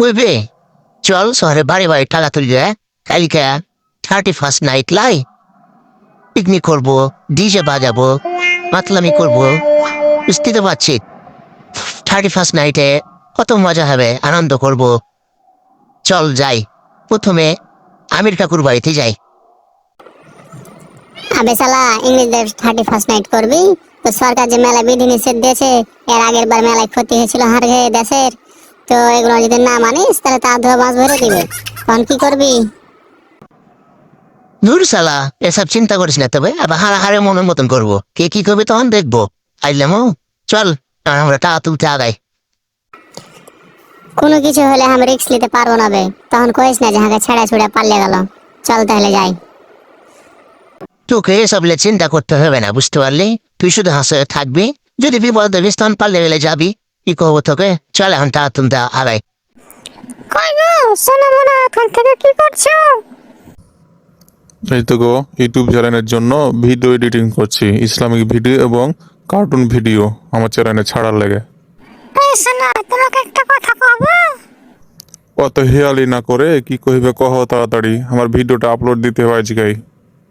কইবে চল শহরে বাড়ি বাড়ি টাকা তুলবে। কালকে থার্টি ফার্স্ট নাইট লাই পিকনিক করব ডিজে বাজাবো মাতলামি করব। বুঝতে তো পারছি। থার্টি ফার্স্ট নাইটে কত মজা হবে, আনন্দ করব। চল যাই। প্রথমে আমির কাকুর বাড়িতে যাই। আবে শালা ইংরেজদের থার্টি ফার্স্ট নাইট করবি? তো সরকার যে মেলা বিধি নিষেধ দিয়েছে, এর আগের বার মেলায় ক্ষতি হয়েছিল হার দেশের। তো এগুলো যদি না মানিস তাহলে তা ধোয়া মাছ ভরে দিবে। তখন কি করবি? নূর সালা এসব চিন্তা করিস না তবে আবার হারাহারে মনের মতন করব। কে কি করবে তখন দেখব। আইলাম চল আমরা তুলতে আগাই। কোনো কিছু হলে আমি রিক্স নিতে পারব না বে। তখন কইস না যে হাঁকে ছেড়ে ছুড়ে পাল্লে গেল। চল তাহলে যাই। তোকে এসব চিন্তা করতে হবে না বুঝতে পারলি? তুই শুধু হাসে থাকবি। যদি বিপদ দেবিস তখন পাল্লে গেলে যাবি। কি করব তোকে চল এখন টাকা তুলতে আগাই কই গো সোনা মোনা এখন থেকে কি করছ? এই তো গো ইউটিউব চ্যানেলের জন্য ভিডিও এডিটিং করছি ইসলামিক ভিডিও এবং কার্টুন ভিডিও আমার চ্যানেলে ছাড়ার লেগে। এই সোনা তোমাকে একটা কথা কব? অত হেয়ালি না করে কি কহিবে কহ তাড়াতাড়ি আমার ভিডিওটা আপলোড দিতে হয় আজকেই।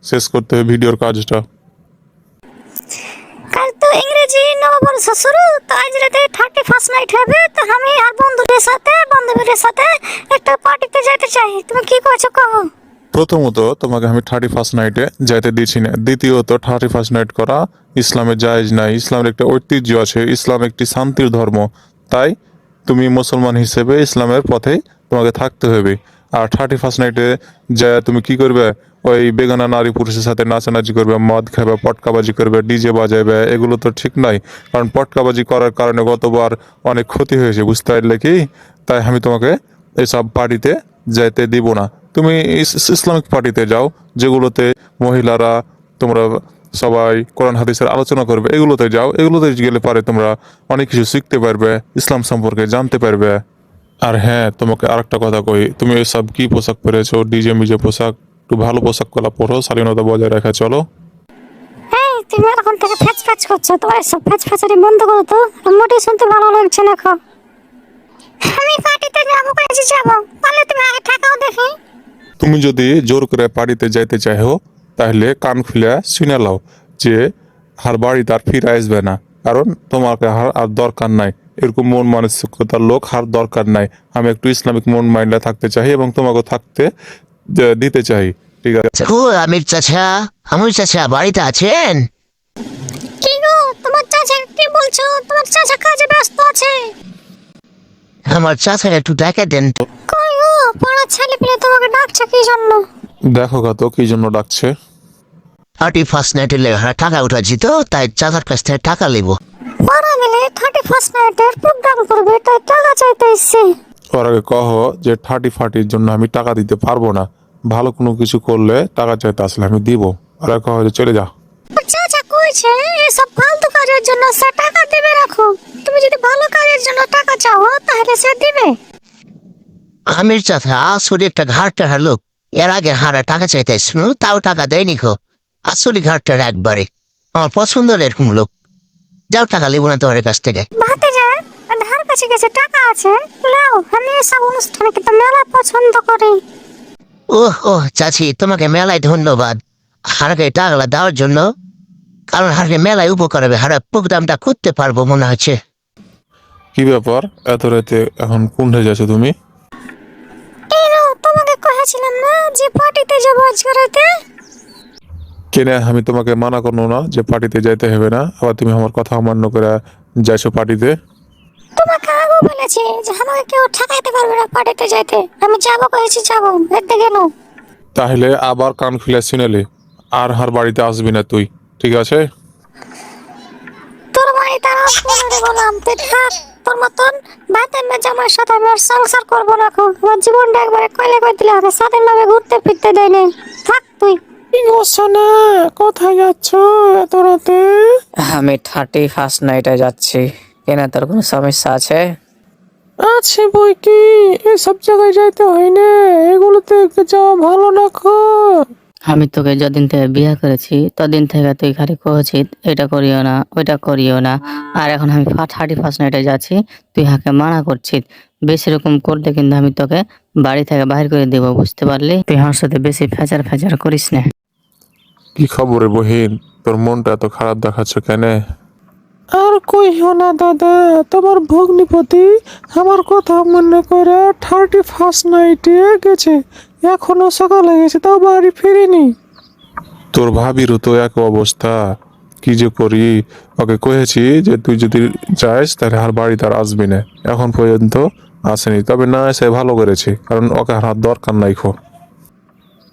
শেষ করতে হবে ভিডিওর কাজটা। কাল তো ইংরেজি নববর্ষ শুরু তো আজ রাতে থার্টি ফার্স্ট নাইট হবে, তো আমি আর বন্ধুদের সাথে, বান্ধবীদের সাথে একটা পার্টিতে যেতে চাই। তুমি কি করছ কहो প্রথমত তোমাকে আমি থার্টি ফার্স্ট নাইটে যাইতে দিচ্ছি না। দ্বিতীয়ত, থার্টি ফার্স্ট নাইট করা ইসলামের জায়েজ নাই ইসলামের একটা ঐতিহ্য আছে, ইসলাম একটি শান্তির ধর্ম। তাই তুমি মুসলমান হিসেবে ইসলামের পথে তোমাকে থাকতে হবে। আর থার্টি ফার্স্ট নাইটে যা তুমি কি করবে? ওই বেগানা নারী পুরুষের সাথে নাচানাচি করবে, মদ খাবে, পটকাবাজি করবে, ডিজে বাজাবে এগুলো তো ঠিক নাই। কারণ পটকাবাজি করার কারণে গতবার অনেক ক্ষতি হয়েছে, বুঝতে পারলে কি? তাই আমি তোমাকে এসব পার্টিতে যাইতে দিব না। তুমি ইস- ইসলামিক পার্টিতে যাও, যেগুলোতে মহিলারা তোমরা সবাই কোরআন হাদিসের আলোচনা করবে, এগুলোতে যাও, এগুলোতে গেলে পারে তোমরা অনেক কিছু শিখতে পারবে, ইসলাম সম্পর্কে জানতে পারবে। আর হ্যাঁ তোমাকে আরেকটা কথা কই, তুমি এসব কি পোশাক পরেছো? ডিজে মিজে পোশাক? একটু ভালো পোশাক কলা পরো স্বাধীনতা বজায় রাখা চলো। এই তুমি এখন থেকে ফ্যাচ ফ্যাচ করছ তোমার সব ফ্যাচ ফ্যাচারি বন্ধ করো তো মোটেই শুনতে ভালো লাগছে না আমি পার্টিতে যাব যাব তাহলে তুমি আগে টাকাও দেখি। তুমি যদি জোর করে পার্টিতে যাইতে চাও তাহলে কান খুলে শুনে লাও যে হার বাড়ি তার ফিরে আসবে না কারণ তোমাকে হার আর দরকার নাই। এরকম মন মানসিকতার লোক হার দরকার নাই। আমি একটু ইসলামিক মন মাইন্ডে থাকতে চাই এবং তোমাকে থাকতে দিতে চাই ঠিক আছে? ও আমির চাচা আমির চাচা বাড়িতে আছেন? কি গো তোমার চাচা কি বলছো? তোমার চাচা কাজে ব্যস্ত আছে। আমার চাচা একটু দেখে দেন তো। কই গো পাড়ার ছেলে পেলে তোমাকে ডাকছে কি জন্য? দেখো গা তো কি জন্য ডাকছে? থার্টি ফার্স্ট নাইটে টাকা উঠাচ্ছি তো তাই চাচার কাছ থেকে টাকা নেব পাড়া গেলে থার্টি ফার্স্ট নাইটের প্রোগ্রাম করবে তাই টাকা চাইতে এসছে। ওর আগে কহ যে থার্টি ফার্টির জন্য আমি টাকা দিতে পারব না। ভালো কোনো কিছু করলে টাকা চাইতে আসলে আমি দিব। ওরা কহ যে চলে যা। চাচা কইছে এসব ফালতু কাজের জন্য সে টাকা দেবে রাখো। তুমি যদি ভালো কাজের জন্য টাকা চাও তাহলে সে দিবে। আমির চাচা আসলে একটা ঘাটটা লোক। এর আগে হারা টাকা চাইতে শুনো তাও টাকা দেয়নি খো আসলে ঘাটটার একবারে। আমার পছন্দের এরকম লোক। যাও টাকা নেব না তোমার কাছ থেকে। ভাতে যা ধার কাছে গেছে টাকা আছে। নাও আমি এসব অনুষ্ঠানে কিন্তু মেলা পছন্দ করি। ওহ ওহ চাচি তোমাকে মেলায় ধন্যবাদ। হারাকে টাকাটা দেওয়ার জন্য। কারণ হারকে মেলায় উপকার হবে হারা প্রোগ্রামটা করতে পারব মনে হচ্ছে। কি ব্যাপার? এত রাতে এখন কোনটা যাচ্ছ তুমি? তোমাকে কহেছিলাম না যে পার্টিতে যাব আজকে রাতে? কেনে আমি তোমাকে মানা করব না যে পার্টিতে যাইতে হবে না? আবার তুমি আমার কথা অমান্য করে যাইছো পার্টিতে? তোমাকে আগে বলেছি যে আমাকে কেউ ঠেকাইতে পারবে না পার্টিতে যাইতে। আমি যাব কয়েছি যাব। দেখতে গেল তাহলে আবার কান খুলে শুনেলে আর হার বাড়িতে আসবি না তুই ঠিক আছে? তোর মাই তারা ফোনে বললাম তুই থাক তোর মতন বাতের মে জামার সাথে আমি আর সংসার করব না এখন। আমার জীবনটা একবারে কয়লে করে দিলে হবে? স্বাধীনভাবে ঘুরতে ফিরতে দেয় না থাক তুই। সোনা কোথায় যাচ্ছ এত রাতে? আমি থার্টি ফার্স্ট নাইটে যাচ্ছি। কেনা তোর কোনো সমস্যা আছে? আছে বই কি? এসব জায়গায় যাইতে হয় না। এগুলোতে যাওয়া ভালো না খো। আমি তোকে যদিন থেকে বিয়ে করেছি তদিন থেকে তুই খালি কহছিস এটা করিও না ওইটা করিও না। আর এখন আমি থার্টি ফার্স্ট নাইটে যাচ্ছি তুই হাকে মানা করছিস। বেশি রকম করলে কিন্তু আমি তোকে বাড়ি থেকে বাইর করে দেব বুঝতে পারলি? তুই আমার সাথে বেশি ফেচার ফেচার করিস না। কি খবরে বহিন? তোর মনটা এত খারাপ দেখাচ্ছ কেন? আর কইও না, দাদা। তোমার ভগ্নিপতি আমার কথা মনে করে থার্টি ফার্স্ট নাইটে গেছে। এখনও সকালে গেছে, তাও বাড়ি ফিরিনি। তোর ভাবিরও তো এক অবস্থা। কি যে করি? ওকে কয়েছি যে তুই যদি যাস, তাহলে আর বাড়িতে আর আসবি না। এখন পর্যন্ত আসেনি। তবে না এসে ভালো করেছে, কারণ ওকে আর দরকার নাই খো।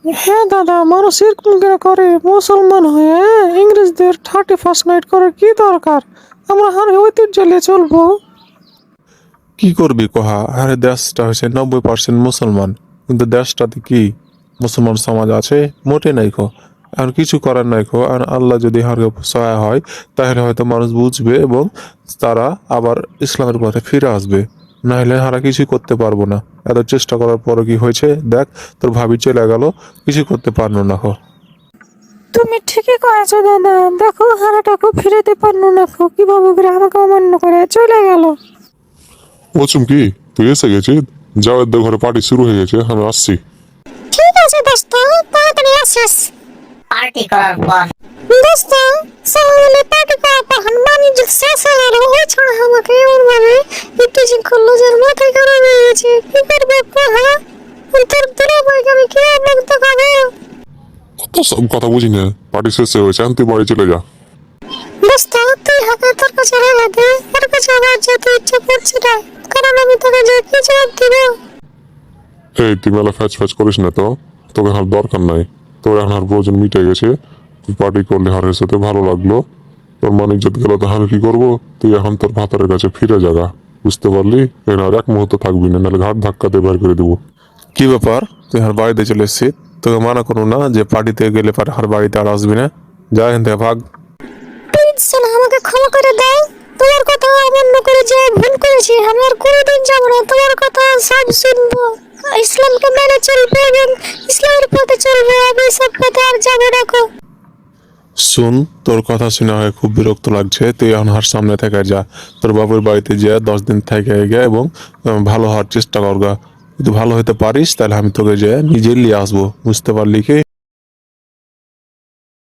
হ্যাঁ দাদা মানুষ এরকম করে মুসলমান হয়ে ইংরেজদের থার্টি ফার্স্ট নাইট করার কি দরকার? আমরা হার ঐতিহ্য নিয়ে চলবো। কি করবি কহা? আরে দেশটা হচ্ছে নব্বই পার্সেন্ট মুসলমান। কিন্তু দেশটাতে কি? মুসলমান সমাজ আছে? মোটে নাই খো আর কিছু করার নাই খো আর আল্লাহ যদি হারকে সহায় হয়, তাহলে হয়তো মানুষ বুঝবে এবং তারা আবার ইসলামের পথে ফিরে আসবে। না হলে হারা কিছু করতে পারব না। এত চেষ্টা করার পরও কি হয়েছে? দেখ তোর ভাবি চলে গেল কিছু করতে পারল না খো তুমি ঠিকই কয়েছো দাদা। দেখো হারাটাকে ফিরেতে পারল না খো, কীভাবে করে আমাকে অমান্য করে চলে গেল? ও চুমকি তুই এসে গেছিস? যাও এদের ঘরে পার্টি শুরু হয়ে গেছে আমি আসছি। ঠিক আছে দোস্ত। তাড়াতাড়ি আসিস। পার্টি করার পর। দোস্ত সবাই মিলে পার্টি করার পর বাণিজ্য শেষ হয়ে গেল। ওই ছাড়া আমাকে এমন ভাবে মাথায় খারাপ হয়ে গেছে কি করবে কোহা তোর তোর বইকে আমি কি করব কত সব কথা বুঝি না পার্টি শেষ হয়ে গেছে তুই বাড়ি চলে যা। দোস্ত তুই হাতে তোর কাছে রেখে দে। তোর কাছে আমার যেতে ইচ্ছে করছে না কারণ আমি তোকে যে কি জবাব দিব? এই তুই মেলা ফ্যাচ ফ্যাচ করিস না তো। তোকে আর দরকার নাই। তোর এখন আর প্রয়োজন মিটে গেছে। তুই পার্টি করলে হারের সাথে ভালো লাগল। তোর মান ইজ্জত গেল তাহলে কি করব? তুই এখন তোর ভাতারের কাছে ফিরে যাগা বুঝতে পারলি? এর আর এক মুহূর্ত থাকবি না নাহলে ঘাট ধাক্কাতে বের করে দেবো। কি ব্যাপার? তুই আর বাড়িতে চলে এসেছিস? তোকে মানা করো না যে পার্টিতে গেলে পরে আর বাড়িতে আর আসবি না? যা এখান থেকে ভাগ। প্লিজ আমাকে ক্ষমা করে দাও তোমার কথা অমান্য করে যে ভুল করেছি আমি আর কোনোদিন যাব না। তোমার কথা সব শুনব। ইসলামকে মেনে চলবে এবং ইসলামের পথে চলবে আমি সব পথে আর যাব না। শুন, তোর কথা শুনে হয় খুব বিরক্ত লাগছে। তুই এখন হার সামনে থেকে যা। তোর বাবুর বাড়িতে যা, দশ দিন থেকে গে এবং ভালো হওয়ার চেষ্টা করগা। যদি ভালো হতে পারিস, তাহলে আমি তোকে যে নিজেই নিয়ে আসব। বুঝতে পারলি কি?